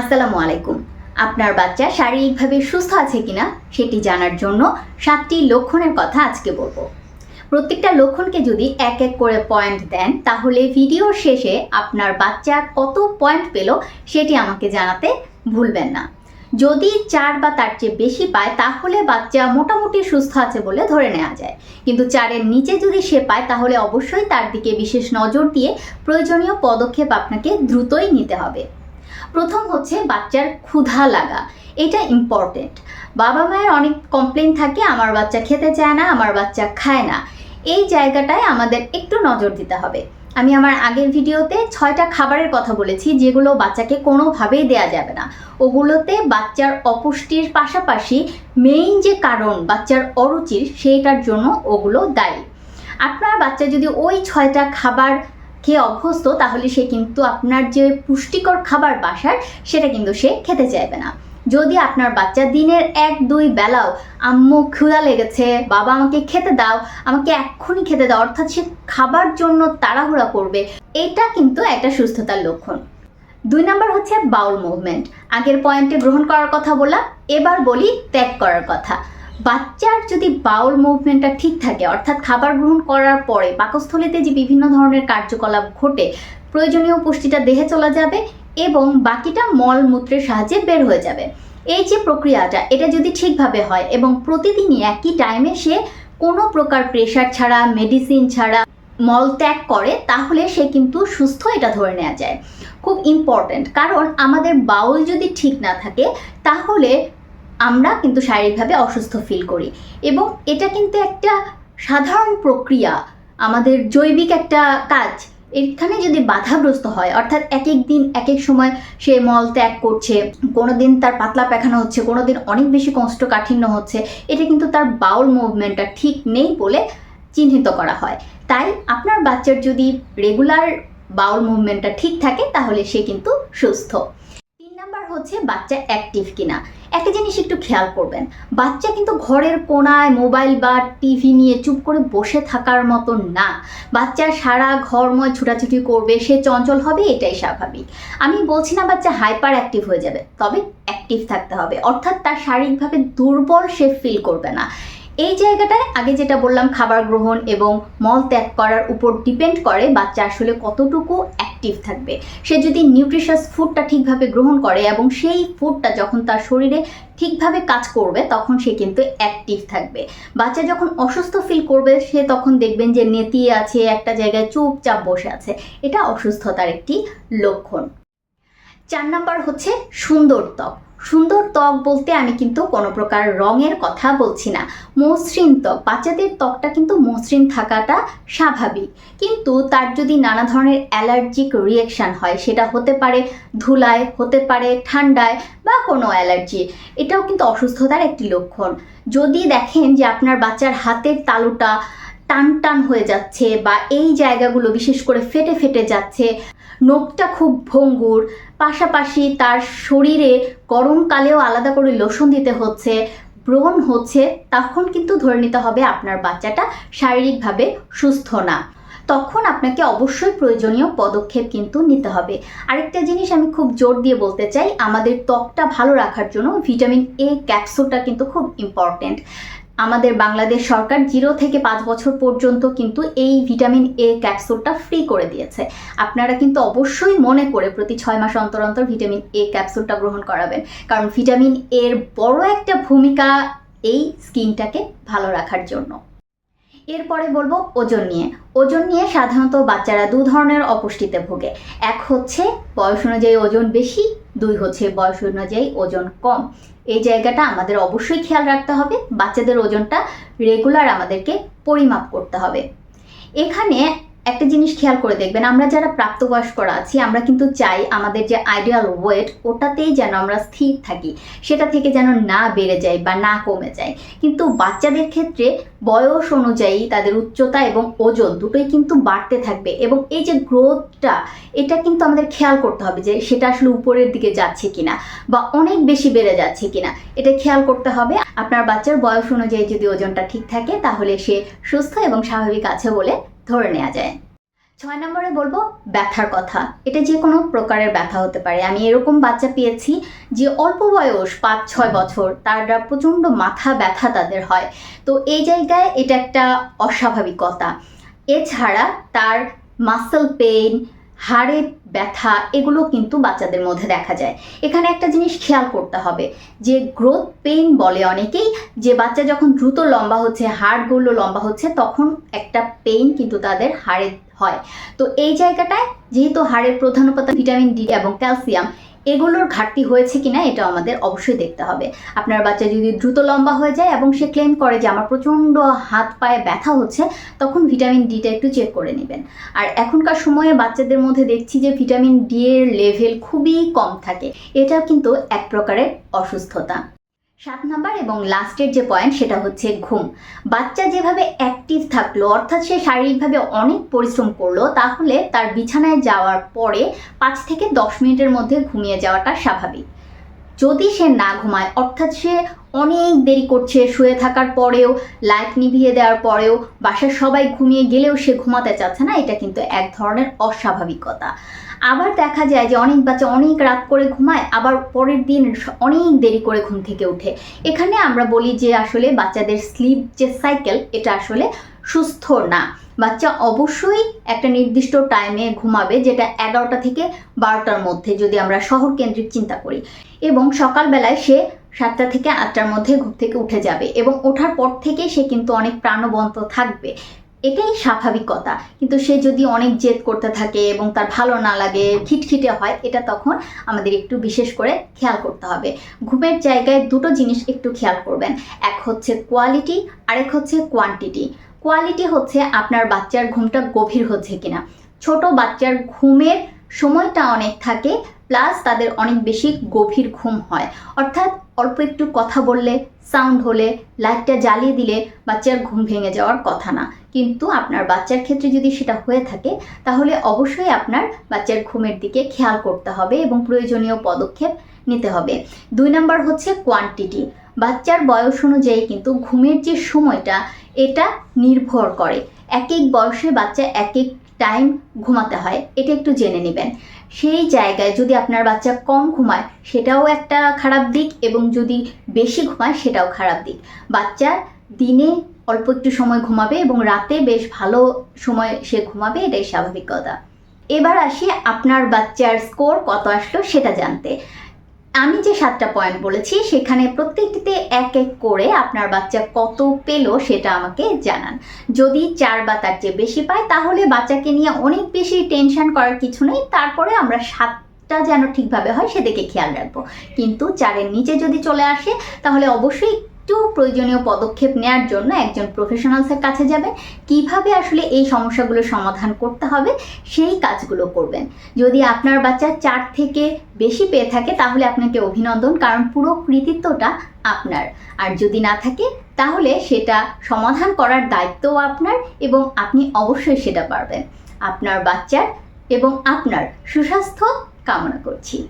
আসসালামু আলাইকুম। আপনার বাচ্চা শারীরিকভাবে সুস্থ আছে কিনা সেটি জানার জন্য সাতটি লক্ষণের কথা আজকে বলব। প্রত্যেকটা লক্ষণকে যদি এক এক করে পয়েন্ট দেন, তাহলে ভিডিওর শেষে আপনার বাচ্চা কত পয়েন্ট পেল সেটি আমাকে জানাতে ভুলবেন না। যদি চার বা তার চেয়ে বেশি পায়, তাহলে বাচ্চা মোটামুটি সুস্থ আছে বলে ধরে নেওয়া যায়। কিন্তু চারের নিচে যদি সে পায়, তাহলে অবশ্যই তার দিকে বিশেষ নজর দিয়ে প্রয়োজনীয় পদক্ষেপ আপনাকে দ্রুতই নিতে হবে। প্রথম হচ্ছে বাচ্চার ক্ষুধা লাগা। এটা ইম্পর্টেন্ট বাবা মায়ের অনেক কমপ্লেন থাকে, আমার বাচ্চা খেতে চায় না, আমার বাচ্চা খায় না। এই জায়গাটায় আমাদের একটু নজর দিতে হবে। আমি আমার আগের ভিডিওতে ছয়টা খাবারের কথা বলেছি, যেগুলো বাচ্চাকে কোনোভাবেই দেয়া যাবে না। ওগুলোতে বাচ্চার অপুষ্টির পাশাপাশি মেইন যে কারণ বাচ্চার অরুচির, সেইটার জন্য ওগুলো দায়ী। আপনার বাচ্চা যদি ওই ছয়টা খাবার খেয়ে অভ্যস্ত, তাহলে সে কিন্তু আপনার যে পুষ্টিকর খাবার বাসার, সেটা কিন্তু সে খেতে চাইবে না। যদি আপনার বাচ্চা দিনের এক, দুই বেলাও, আম্মু, ক্ষুধা লেগেছে, বাবা আমাকে খেতে দাও, আমাকে এক্ষুনি খেতে দাও, অর্থাৎ সে খাবার জন্য তাড়াহুড়া করবে, এটা কিন্তু একটা সুস্থতার লক্ষণ। দুই নাম্বার হচ্ছে বাউল মুভমেন্ট আগের পয়েন্টে গ্রহণ করার কথা বললাম, এবার বলি ত্যাগ করার কথা। বাচ্চার যদি বাউল মুভমেন্টটা ঠিক থাকে, অর্থাৎ খাবার গ্রহণ করার পরে পাকস্থলীতে যে বিভিন্ন ধরনের কার্যকলাপ ঘটে, প্রয়োজনীয় পুষ্টিটা দেহে চলে যাবে এবং বাকিটা মল মূত্রের সাহায্যে বের হয়ে যাবে। এই যে প্রক্রিয়াটা, এটা যদি ঠিকভাবে হয় এবং প্রতিদিনই একই টাইমে সে কোনো প্রকার প্রেশার ছাড়া মেডিসিন ছাড়া মল ত্যাগ করে, তাহলে সে কিন্তু সুস্থ এটা ধরে নেওয়া যায়। খুব ইম্পর্ট্যান্ট কারণ আমাদের বাউল যদি ঠিক না থাকে, তাহলে আমরা কিন্তু শারীরিকভাবে অসুস্থ ফিল করি। এবং এটা কিন্তু একটা সাধারণ প্রক্রিয়া, আমাদের জৈবিক একটা কাজ। এখানে যদি বাধাগ্রস্ত হয়, অর্থাৎ এক এক দিন এক এক সময় সে মল ত্যাগ করছে কোনো দিন তার পাতলা পায়খানা হচ্ছে কোনো দিন অনেক বেশি কষ্টকাঠিন্য হচ্ছে, এটা কিন্তু তার বাউল মুভমেন্টটা ঠিক নেই বলে চিহ্নিত করা হয়। তাই আপনার বাচ্চার যদি রেগুলার বাউল মুভমেন্টটা ঠিক থাকে, তাহলে সে কিন্তু সুস্থ। হচ্ছে বাচ্চা অ্যাক্টিভ কিনা। একটা জিনিস একটু খেয়াল করবেন, বাচ্চা কিন্তু ঘরের কোনায় মোবাইল বা টিভি নিয়ে চুপ করে বসে থাকার মতো না। বাচ্চা সারা ঘরময় ছুটাছুটি করবে, সে চঞ্চল হবে, এটাই স্বাভাবিক। আমি বলছি না বাচ্চা হাইপার অ্যাক্টিভ হয়ে যাবে, তবে অ্যাক্টিভ থাকতে হবে। অর্থাৎ তার শারীরিকভাবে দুর্বল সে ফিল করবে না। এই জায়গাটায় আগে যেটা বললাম, খাবার গ্রহণ এবং মল ত্যাগ করার উপর ডিপেন্ড করে বাচ্চা আসলে কতটুকু অ্যাক্টিভ থাকবে। সে যদি নিউট্রিশাস ফুডটা ঠিকভাবে গ্রহণ করে এবং সেই ফুডটা যখন তার শরীরে ঠিকভাবে কাজ করবে, তখন সে কিন্তু অ্যাক্টিভ থাকবে। বাচ্চা যখন অসুস্থ ফিল করবে, সে তখন দেখবেন যে নেতিয়ে আছে, একটা জায়গায় চুপচাপ বসে আছে। এটা অসুস্থতার একটি লক্ষণ। চার নাম্বার হচ্ছে সুন্দর ত্বক। সুন্দর ত্বক বলতে আমি কিন্তু কোনো প্রকার রঙের কথা বলছি না। মসৃণ ত্বক, বাচ্চাদের ত্বকটা কিন্তু মসৃণ থাকাটা স্বাভাবিক। কিন্তু তার যদি নানা ধরনের অ্যালার্জিক রিয়েকশান হয়, সেটা হতে পারে ধুলায়, হতে পারে ঠান্ডায় বা কোনো অ্যালার্জি, এটাও কিন্তু অসুস্থতার একটি লক্ষণ। যদি দেখেন যে আপনার বাচ্চার হাতের তালুটা টান টান হয়ে যাচ্ছে বা এই জায়গাগুলো বিশেষ করে ফেটে ফেটে যাচ্ছে। নখটা খুব ভঙ্গুর, পাশাপাশি তার শরীরে গরমকালেও আলাদা করে লোশন দিতে হচ্ছে, ব্রণ হচ্ছে, তখন কিন্তু ধরে নিতে হবে আপনার বাচ্চাটা শারীরিকভাবে সুস্থ না। তখন আপনাকে অবশ্যই প্রয়োজনীয় পদক্ষেপ কিন্তু নিতে হবে। আরেকটা জিনিস আমি খুব জোর দিয়ে বলতে চাই, আমাদের ত্বকটা ভালো রাখার জন্য ভিটামিন এ ক্যাপসুলটা কিন্তু খুব ইম্পর্ট্যান্ট আমাদের বাংলাদেশ সরকার জিরো থেকে পাঁচ বছর পর্যন্ত কিন্তু এই ভিটামিন এ ক্যাপসুলটা ফ্রি করে দিয়েছে। আপনারা কিন্তু অবশ্যই মনে করে প্রতি ছয় মাস অন্তর অন্তর ভিটামিন এ ক্যাপসুলটা গ্রহণ করাবেন। কারণ ভিটামিন এর বড় একটা ভূমিকা এই স্কিনটাকে ভালো রাখার জন্য। এরপরে বলব ওজন নিয়ে। ওজন নিয়ে সাধারণত বাচ্চারা দু ধরনের অপুষ্টিতে ভোগে। এক হচ্ছে বয়স অনুযায়ী ওজন বেশি দুই হচ্ছে বয়স অনুযায়ী ওজন কম। এই জায়গাটা আমাদের অবশ্যই খেয়াল রাখতে হবে। বাচ্চাদের ওজনটা রেগুলার আমাদেরকে পরিমাপ করতে হবে। এখানে একটা জিনিস খেয়াল করে দেখবেন, আমরা যারা প্রাপ্তবয়স্করা আছি, আমরা কিন্তু চাই আমাদের যে আইডিয়াল ওয়েট ওটাতেই যেন আমরা স্থির থাকি। সেটা থেকে যেন না বেড়ে যায় বা না কমে যায়। কিন্তু বাচ্চাদের ক্ষেত্রে বয়স অনুযায়ী তাদের উচ্চতা এবং ওজন দুটোই কিন্তু বাড়তে থাকবে এবং এই যে গ্রোথটা, এটা কিন্তু আমাদের খেয়াল করতে হবে যে সেটা আসলে উপরের দিকে যাচ্ছে কিনা বা অনেক বেশি বেড়ে যাচ্ছে কিনা, এটা খেয়াল করতে হবে। আপনার বাচ্চার বয়স অনুযায়ী যদি ওজনটা ঠিক থাকে তাহলে সে সুস্থ এবং স্বাভাবিক আছে বলে ধরে নেওয়া যায়। ছয় নম্বরে বলব ব্যথার কথা। এটা যে কোনো প্রকারের ব্যথা হতে পারে। আমি এরকম বাচ্চা পেয়েছি যে অল্প বয়স পাঁচ, ছয় বছর তারা প্রচণ্ড মাথা ব্যথা তাদের হয়। তো এই জায়গায় এটা একটা অস্বাভাবিকতা। এছাড়া তার মাসেল পেইন হাড়ে ব্যথা এগুলো কিন্তু বাচ্চাদের মধ্যে দেখা যায়। এখানে একটা জিনিস খেয়াল করতে হবে যে গ্রোথ পেইন বলে অনেকেই যে বাচ্চা যখন দ্রুত লম্বা হচ্ছে, হাড়গুলো লম্বা হচ্ছে, তখন একটা পেইন কিন্তু তাদের হাড়ে হয়। তো এই জায়গাটায় যেহেতু হাড়ের প্রধান উপাদান ভিটামিন ডি এবং ক্যালসিয়াম, এগুলোর ঘাটতি হয়েছে কিনা এটা আমাদের অবশ্যই দেখতে হবে। আপনার বাচ্চা যদি দ্রুত লম্বা হয়ে যায় এবং সে ক্লেম করে যে আমার প্রচণ্ড হাত পায়ে ব্যথা হচ্ছে, তখন ভিটামিন ডিটা একটু চেক করে নেবেন। আর এখনকার সময়ে বাচ্চাদের মধ্যে দেখছি যে ভিটামিন ডি এর লেভেল খুবই কম থাকে। এটা কিন্তু এক প্রকারের অসুস্থতা। সাত নাম্বার এবং লাস্টের যে পয়েন্ট সেটা হচ্ছে ঘুম। বাচ্চা যেভাবে অ্যাক্টিভ থাকল, অর্থাৎ সে শারীরিকভাবে অনেক পরিশ্রম করল, তাহলে তার বিছানায় যাওয়ার পরে পাঁচ থেকে দশ মিনিটের মধ্যে ঘুমিয়ে যাওয়াটা স্বাভাবিক। যদি সে না ঘুমায়, অর্থাৎ সে অনেক দেরি করছে, শুয়ে থাকার পরেও লাইট নিভিয়ে দেওয়ার পরেও, বাসার সবাই ঘুমিয়ে গেলেও সে ঘুমাতে চাচ্ছে না, এটা কিন্তু এক ধরনের অস্বাভাবিকতা। আবার দেখা যায় যে অনেক বাচ্চা অনেক রাত করে ঘুমায়, আবার পরের দিন অনেক দেরি করে ঘুম থেকে উঠে। এখানে আমরা বলি যে আসলে বাচ্চাদের স্লিপ যে সাইকেল এটা আসলে সুস্থ না। বাচ্চা অবশ্যই একটা নির্দিষ্ট টাইমে ঘুমাবে, যেটা এগারোটা থেকে বারোটার মধ্যে, যদি আমরা শহর কেন্দ্রিক চিন্তা করি। এবং সকালবেলায় সে সাতটা থেকে আটটার মধ্যে ঘুম থেকে উঠে যাবে এবং ওঠার পর থেকে সে কিন্তু অনেক প্রাণবন্ত থাকবে। এটাই স্বাভাবিকতা। কিন্তু সে যদি অনেক জেদ করতে থাকে এবং তার ভালো না লাগে, খিটখিটে হয়, এটা তখন আমাদের একটু বিশেষ করে খেয়াল করতে হবে। ঘুমের জায়গায় দুটো জিনিস একটু খেয়াল করবেন। এক হচ্ছে কোয়ালিটি আরেক হচ্ছে কোয়ান্টিটি কোয়ালিটি হচ্ছে আপনার বাচ্চার ঘুমটা গভীর হচ্ছে কিনা। ছোট বাচ্চার ঘুমের সময়টা অনেক থাকে প্লাস তাদের অনেক বেশি গভীর ঘুম হয়। অর্থাৎ অল্প একটু কথা বললে সাউন্ড হলে লাইটটা জ্বালিয়ে দিলে বাচ্চার ঘুম ভেঙে যাওয়ার কথা না। কিন্তু আপনার বাচ্চার ক্ষেত্রে যদি সেটা হয়ে থাকে, তাহলে অবশ্যই আপনার বাচ্চার ঘুমের দিকে খেয়াল করতে হবে এবং প্রয়োজনীয় পদক্ষেপ নিতে হবে। দুই নাম্বার হচ্ছে কোয়ান্টিটি বাচ্চার বয়স অনুযায়ী কিন্তু ঘুমের যে সময়টা, এটা নির্ভর করে। এক এক বয়সে বাচ্চা এক এক টাইম ঘুমাতে হয়, এটা একটু জেনে নেবেন। সেই জায়গায় যদি আপনার বাচ্চা কম ঘুমায়, সেটাও একটা খারাপ দিক এবং যদি বেশি ঘুমায়, সেটাও খারাপ দিক। বাচ্চা দিনে অল্প একটু সময় ঘুমাবে এবং রাতে বেশ ভালো সময় সে ঘুমাবে, এটাই স্বাভাবিক কথা এবার আসি আপনার বাচ্চার স্কোর কত আসলো সেটা জানতে। আমি যে সাতটা পয়েন্ট বলেছি, সেখানে প্রত্যেকটিতে এক এক করে আপনার বাচ্চা কত পেল সেটা আমাকে জানান। যদি চার বা তার চেয়ে বেশি পায়, তাহলে বাচ্চাকে নিয়ে অনেক বেশি টেনশন করার কিছু নেই। তারপরে আমরা সাতটা যেন ঠিকভাবে হয়, সেদিকে খেয়াল রাখব। কিন্তু চারের নিচে যদি চলে আসে, তাহলে অবশ্যই একটু প্রয়োজনীয় পদক্ষেপ নেওয়ার জন্য একজন প্রফেশনালসের কাছে যাবেন। কীভাবে আসলে এই সমস্যাগুলো সমাধান করতে হবে, সেই কাজগুলো করবেন। যদি আপনার বাচ্চা চার থেকে বেশি পেয়ে থাকে, তাহলে আপনাকে অভিনন্দন, কারণ পুরো কৃতিত্বটা আপনার। আর যদি না থাকে, তাহলে সেটা সমাধান করার দায়িত্বও আপনার এবং আপনি অবশ্যই সেটা পারবেন। আপনার বাচ্চার এবং আপনার সুস্বাস্থ্য কামনা করছি।